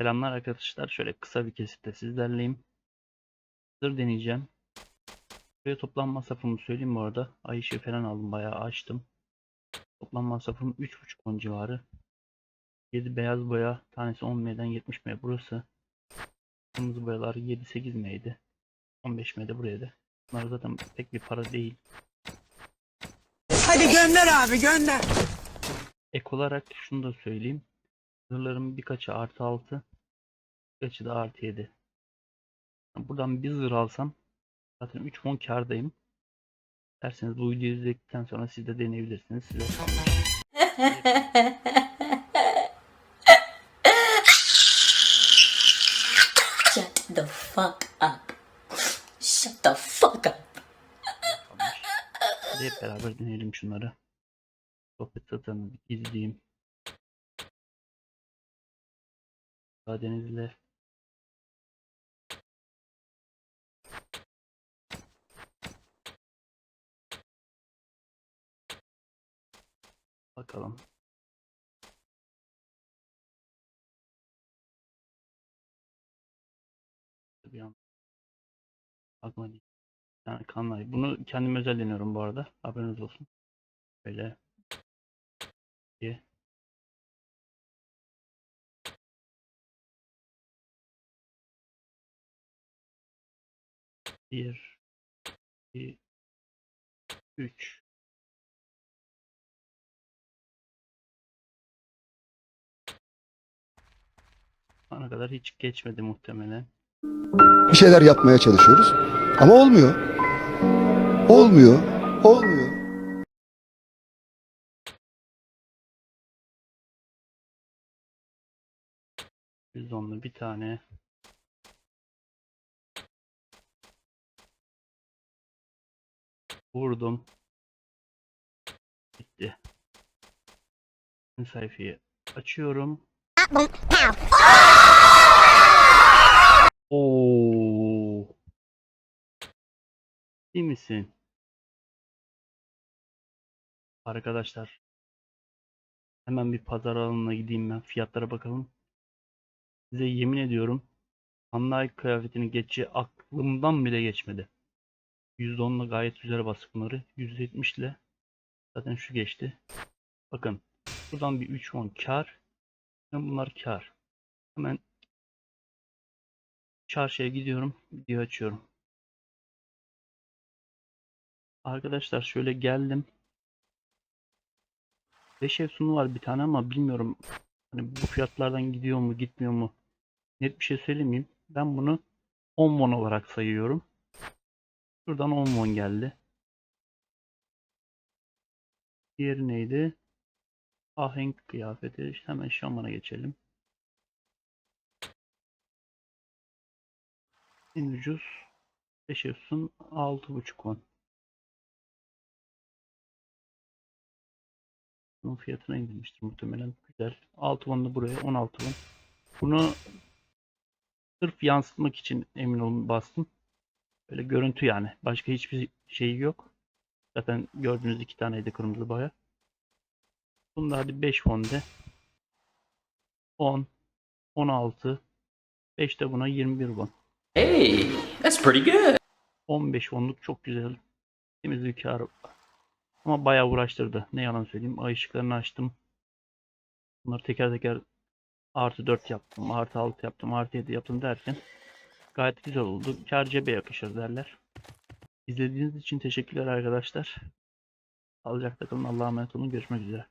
Selamlar arkadaşlar. Şöyle kısa bir kesitte sizlerleyim. Zır deneyeceğim. Buraya toplam masrafımı söyleyeyim bu arada. Ay ışığı falan aldım. Bayağı açtım. Toplam masrafım 3.5 on civarı. 7 beyaz boya. Tanesi 10 M'den 70 M burası. Kırmızı boyalar 7-8 M'ydi. 15 M'de buraya da. Bunlar zaten pek bir para değil. Hadi gönder abi gönder. Ek olarak şunu da söyleyeyim. Zırhların birkaçı artı 6. Birkaçı da artı 7. Buradan bir zırh alsam zaten 3 won kârdayım. Derseniz bu videoyu izledikten sonra siz de deneyebilirsiniz. Size. Shut the fuck up. Shut the fuck up. Hadi hep beraber deneyelim şunları. Sohbet bir izleyeyim. Müsaadenizle. Bakalım. Bir an aklıma değil. Yani kanlayı. Bunu kendim özel deniyorum bu arada. Haberiniz olsun. Böyle. İki. Bir. iki, Üç. Ana kadar hiç geçmedi muhtemelen. bir şeyler yapmaya çalışıyoruz. Ama olmuyor. Olmuyor. Olmuyor. %10'lu bir tane. Vurdum. Bitti. Ön sayfayı açıyorum. Oo. İyi misin? Arkadaşlar. Hemen bir pazar alanına gideyim ben. Fiyatlara bakalım. Size yemin ediyorum. Hanlay kıyafetini geçi aklımdan bile geçmedi. %10'la gayet güzel bastık bunları. %70 ile zaten şu geçti. Bakın. Buradan bir 3 won kar. Hem bunlar kar. Hemen çarşıya gidiyorum. Video açıyorum. Arkadaşlar şöyle geldim. 5 ev sunu var bir tane ama bilmiyorum. Hani bu fiyatlardan gidiyor mu gitmiyor mu? Net bir şey söylemeyeyim. Ben bunu 10 won olarak sayıyorum. Şuradan 10 won geldi. Diğeri neydi? Ahenk kıyafeti. İşte hemen şamana geçelim. En ucuz 5 efsun 6.5 won. Bunun fiyatına indirmiştir muhtemelen. Güzel. 6 won'lu buraya 16 won. Bunu sırf yansıtmak için emin olun bastım. Böyle görüntü yani. Başka hiçbir şeyi yok. Zaten gördüğünüz iki taneydi kırmızı boya. Bunda hadi 5 won de. 10, 16, 5 de buna 21 won. Hey, that's pretty good. 15 wonluk çok güzel. Temiz bir kar. Ama bayağı uğraştırdı. Ne yalan söyleyeyim. Ay ışıklarını açtım. Bunları teker teker artı 4 yaptım. Artı 6 yaptım. Artı 7 yaptım derken gayet güzel oldu. Kar cebe yakışır derler. İzlediğiniz için teşekkürler arkadaşlar. Sağlıcakla kalın. Allah'a emanet olun. Görüşmek üzere.